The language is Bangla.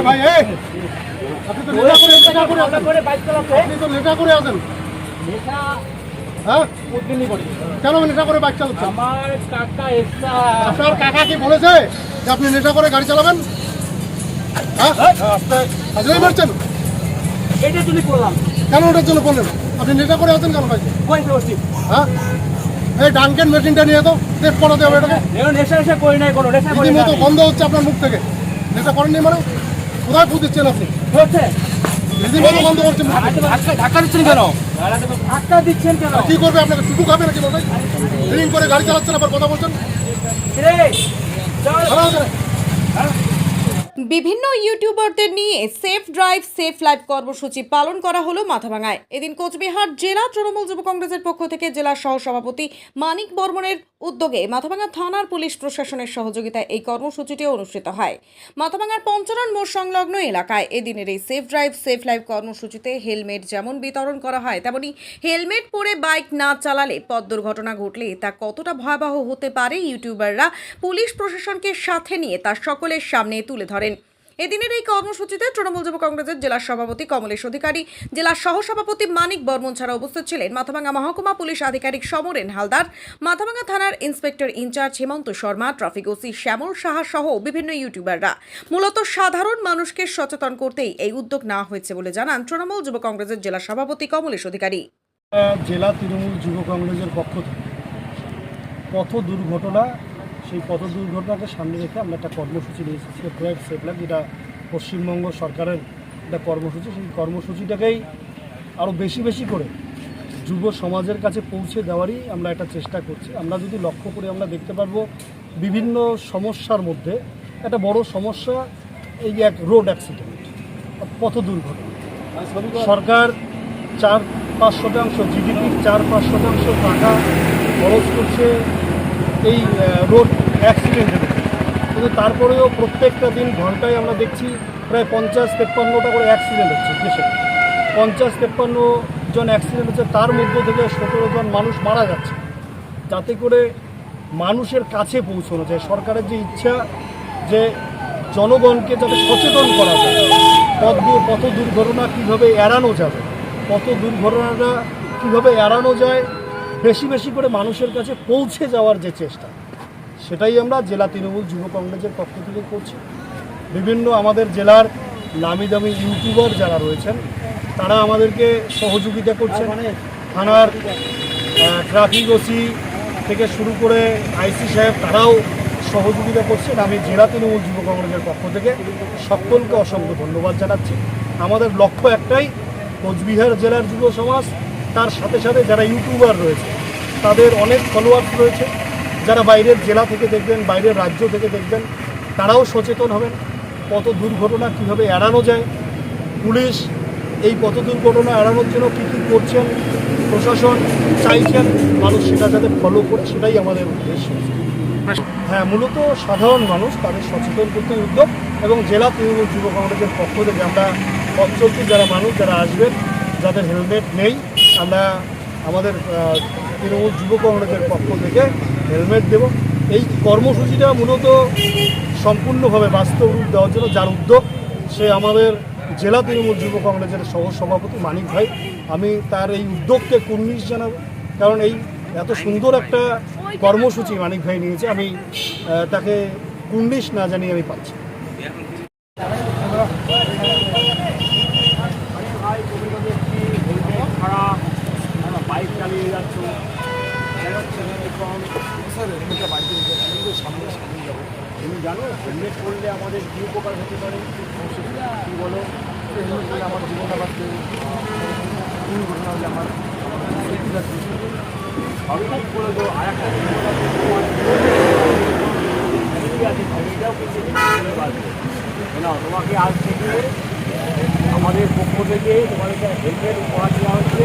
ভাই আপনি তো নেশা করে আছেন আপনি তো নেশা করে আছেন হ্যাঁ? কেন নেশা করে বাইক চালাচ্ছেন? আপনার কাকা কি বলেছে যে আপনি নেশা করে গাড়ি চালাবেন? হ্যাঁ? হাজরাই মারছেন? করলাম। কেন ওটার জন্য বললেন আপনি নেশা করে আছেন কেন ভাই হ্যাঁ? এই ডানকেন মেশিনটা নিয়ে তো টেস্ট করে হবে এটাকে। এখন নেশা নেশা করি নাই কোনো নেশা করি রীতিমতো বন্ধ হচ্ছে আপনার মুখ থেকে। নেশা করেননি মানে? কোথায় ফু দিচ্ছেন আপনি? হচ্ছে কি করবে আপনাকে টুকু খাবে নাকি ড্রিঙ্ক করে গাড়ি চালাচ্ছেন আবার কথা বলছেন? বিভিন্ন ইউটিউবারদের নিয়ে সেফ ড্রাইভ সেফ লাইফ কর্মসূচি পালন করা হলো মাথাভাঙায়। এদিন কোচবিহার জেলা তৃণমূল যুব কংগ্রেসের পক্ষ থেকে জেলার সহসভাপতি মানিক বর্মনের উদ্যোগে মাথাভাঙা থানার পুলিশ প্রশাসনের সহযোগিতায় এই কর্মসূচিটি অনুষ্ঠিত হয়। মাথাভাঙার পঞ্চরণ মোড় সংলগ্ন এলাকায় এদিনের এই সেফ ড্রাইভ সেফ লাইফ কর্মসূচিতে হেলমেট যেমন বিতরণ করা হয়, তেমনি হেলমেট পরে বাইক না চালালে পথ দুর্ঘটনা ঘটলে তা কতটা ভয়াবহ হতে পারে ইউটিউবাররা পুলিশ প্রশাসনকে সাথে নিয়ে তা সকলের সামনে তুলে ধরেন। এদিনের এই কর্মসূচিতে তৃণমূল যুব কংগ্রেসের জেলা সভাপতি কমলেশ অধিকারী, জেলা সহসভাপতি মানিক বর্মন ছাড়া উপস্থিত ছিলেন মাথাভাঙ্গা মহকুমা পুলিশ আধিকারিক সমরেন হালদার, মাথাভাঙ্গা থানার inspector in charge Hemanta Sharma, traffic OC Shyamal Saha সহ বিভিন্ন ইউটিউবাররা। মূলত সাধারণ মানুষকে সচেতন করতেই এই উদ্যোগ নেওয়া হয়েছে বলে জানান তৃণমূল যুব কংগ্রেসের জেলা সভাপতি কমলেশ অধিকারী। জেলা তৃণমূল যুব কংগ্রেসের পক্ষ থেকে পথ দুর্ঘটনা সেই পথ দুর্ঘটনাকে সামনে রেখে আমরা একটা কর্মসূচি নিয়েছি সেফ ড্রাইভ সেফ যেটা পশ্চিমবঙ্গ সরকারের একটা কর্মসূচি। সেই কর্মসূচিটাকেই আরও বেশি বেশি করে যুব সমাজের কাছে পৌঁছে দেওয়ারই আমরা একটা চেষ্টা করছি। আমরা যদি লক্ষ্য করে আমরা দেখতে পারব বিভিন্ন সমস্যার মধ্যে একটা বড় সমস্যা এই এক রোড অ্যাক্সিডেন্ট পথ দুর্ঘটনা। সরকার চার পাঁচ শতাংশ জিডিপির চার পাঁচ শতাংশ টাকা খরচ করছে এই রোড অ্যাক্সিডেন্ট। কিন্তু তারপরেও প্রত্যেকটা দিন ঘন্টায় আমরা দেখছি প্রায় পঞ্চাশ তেপ্পান্নটা করে অ্যাক্সিডেন্ট হচ্ছে দেশে পঞ্চাশ তেপ্পান্ন জন অ্যাক্সিডেন্ট হচ্ছে, তার মধ্যে থেকে সতেরো জন মানুষ মারা যাচ্ছে যাতে করে মানুষের কাছে পৌঁছানো যায়, সরকারের যে ইচ্ছা যে জনগণকে যাতে সচেতন করা যায়, পথ পথ দুর্ঘটনা কীভাবে এড়ানো যাবে, পথ দুর্ঘটনাটা কীভাবে এড়ানো যায় বেশি বেশি করে মানুষের কাছে পৌঁছে যাওয়ার যে চেষ্টা, সেটাই আমরা জেলা তৃণমূল যুব কংগ্রেসের পক্ষ থেকে করছি। বিভিন্ন আমাদের জেলার নামি দামি ইউটিউবার যারা রয়েছেন, তারা আমাদেরকে সহযোগিতা করছেন। থানার ট্রাফিক ওসি থেকে শুরু করে আইসি সাহেব, তারাও সহযোগিতা করছেন। আমি জেলা তৃণমূল যুব কংগ্রেসের পক্ষ থেকে সকলকে অসংখ্য ধন্যবাদ জানাচ্ছি। আমাদের লক্ষ্য একটাই, কোচবিহার জেলার যুব সমাজ তার সাথে সাথে যারা ইউটিউবার রয়েছে, তাদের অনেক ফলোয়ার্স রয়েছে। যারা বাইরের জেলা থেকে দেখবেন, বাইরের রাজ্য থেকে দেখবেন, তারাও সচেতন হবেন। কত দুর্ঘটনা কীভাবে এড়ানো যায়? পুলিশ এই পথ দুর্ঘটনা এড়ানোর জন্য কী কী করছেন? প্রশাসন চাইছেন, মানুষ সেটা যাতে ফলো করে, সেটাই আমাদের উদ্দেশ্য। হ্যাঁ মূলত সাধারণ মানুষ তাদের সচেতন করতে উদ্যোগ এবং জেলা তৃণমূল যুব কংগ্রেসের পক্ষ থেকে আমরা অঞ্চলটির যারা মানুষ, যারা আসবেন, যাদের হেলমেট নেই আমরা আমাদের তৃণমূল যুব কংগ্রেসের পক্ষ থেকে হেলমেট দেব। এই কর্মসূচিটা মূলত সম্পূর্ণভাবে বাস্তব রূপ দেওয়ার জন্য যার উদ্যোগ সে আমাদের জেলা তৃণমূল যুব কংগ্রেসের সহ সভাপতি মানিক ভাই। আমি তার এই উদ্যোগকে কুর্নিশ জানাব। কারণ এই এত সুন্দর একটা কর্মসূচি মানিক ভাই নিয়েছে, আমি তাকে কুর্নিশ না জানিয়ে আমি পাচ্ছি ভাই তুমি তো দেখছি হেলমেট খারাপ বাইক চালিয়ে যাচ্ছ এরকম। স্যার হেলমেটটা বাড়িতে রেখে সামনে সামনে যাব। তুমি জানো হেলমেট করলে আমাদের কী উপকার হতে পারে? অসুবিধা কী বলো? হেলমেট আমার জীবনটা বাঁচতে হলে আমার হঠাৎ করে তো আর একটা কিন্তু তোমাকে আজ থেকে আমাদের পক্ষ থেকে তোমাদেরকে হেলমেট উপহার দেওয়া হচ্ছে